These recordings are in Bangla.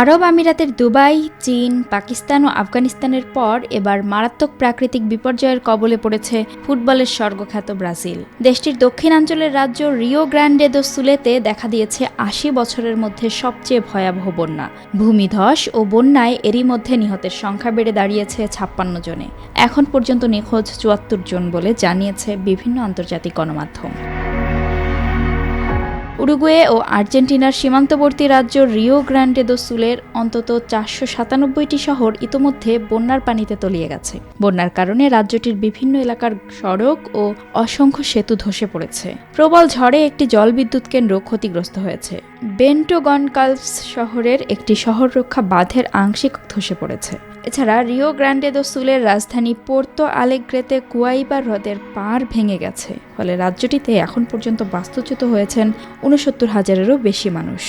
আরব আমিরাতের দুবাই, চীন, পাকিস্তান ও আফগানিস্তানের পর এবার মারাত্মক প্রাকৃতিক বিপর্যয়ের কবলে পড়েছে ফুটবলের স্বর্গখ্যাত ব্রাজিল। দেশটির দক্ষিণাঞ্চলের রাজ্য রিও গ্র্যান্ডে দো সুলেতে দেখা দিয়েছে আশি বছরের মধ্যে সবচেয়ে ভয়াবহ বন্যা। ভূমিধস ও বন্যায় এরই মধ্যে নিহতের সংখ্যা বেড়ে দাঁড়িয়েছে ছাপ্পান্ন জনে। এখন পর্যন্ত নিখোঁজ চুয়াত্তর জন বলে জানিয়েছে বিভিন্ন আন্তর্জাতিক গণমাধ্যম। উরুগুয়ে ও আর্জেন্টিনার সীমান্তবর্তী রাজ্য রিও গ্র্যান্ডে দো সুলের অন্তত চারশো সাতানব্বইটি শহর ইতোমধ্যে বন্যার পানিতে তলিয়ে গেছে। বন্যার কারণে রাজ্যটির বিভিন্ন এলাকার সড়ক ও অসংখ্য সেতু ধসে পড়েছে। প্রবল ঝড়ে একটি জলবিদ্যুৎ কেন্দ্র ক্ষতিগ্রস্ত হয়েছে। বেন্টো গনকালভস শহরের একটি শহর রক্ষা বাঁধের আংশিক ধসে পড়েছে। এছাড়া রিও গ্র্যান্ডে দো সুলের রাজধানী পোর্তো আলেগ্রেতে কুয়াইবা হ্রদের পাড় ভেঙে গেছে। ফলে রাজ্যটিতে এখন পর্যন্ত বাস্তুচ্যুত হয়েছেন উনসত্তর হাজারেরও বেশি মানুষ।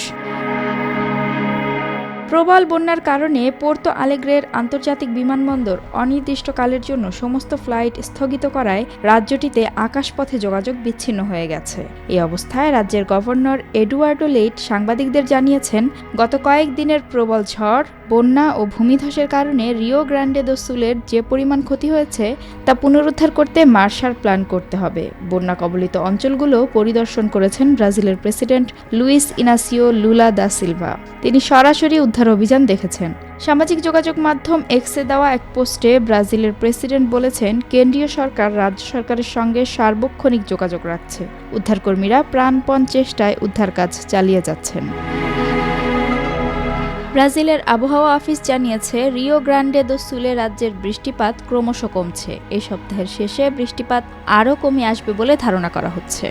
প্রবল বন্যার কারণে পোর্তো আলেগ্রের আন্তর্জাতিক বিমানবন্দর অনির্দিষ্টকালের জন্য সমস্ত ফ্লাইট স্থগিত করায় রাজ্যটিতে আকাশপথে যোগাযোগ বিচ্ছিন্ন হয়ে গেছে। এই অবস্থায় রাজ্যের গভর্নর এডুয়ার্ডো লেইট সাংবাদিকদের জানিয়েছেন, গত কয়েক দিনের প্রবল ঝড়, বন্যা ও ভূমিধসের কারণে রিও গ্র্যান্ডে দো সুলের যে পরিমাণ ক্ষতি হয়েছে, তা পুনরুদ্ধার করতে মার্শাল প্ল্যান করতে হবে। বন্যা কবলিত অঞ্চলগুলো পরিদর্শন করেছেন ব্রাজিলের president Luiz Inacio Lula da Silva. তিনি সরাসরি উদ্ধার অভিযান দেখেছেন। সামাজিক যোগাযোগ মাধ্যম এক্সে দেওয়া এক পোস্টে ব্রাজিলের প্রেসিডেন্ট বলেছেন, কেন্দ্রীয় সরকার রাজ্য সরকারের সঙ্গে সার্বক্ষণিক যোগাযোগ রাখছে। উদ্ধারকর্মীরা প্রাণপণ চেষ্টায় উদ্ধার কাজ চালিয়ে যাচ্ছেন। ব্রাজিলের আবহাওয়া অফিস জানিয়েছে, রিও গ্রান্ডে দো সুলে রাজ্যের বৃষ্টিপাত ক্রমশ কমছে। এ সপ্তাহের শেষে বৃষ্টিপাত আরও কমে আসবে বলে ধারণা করা হচ্ছে।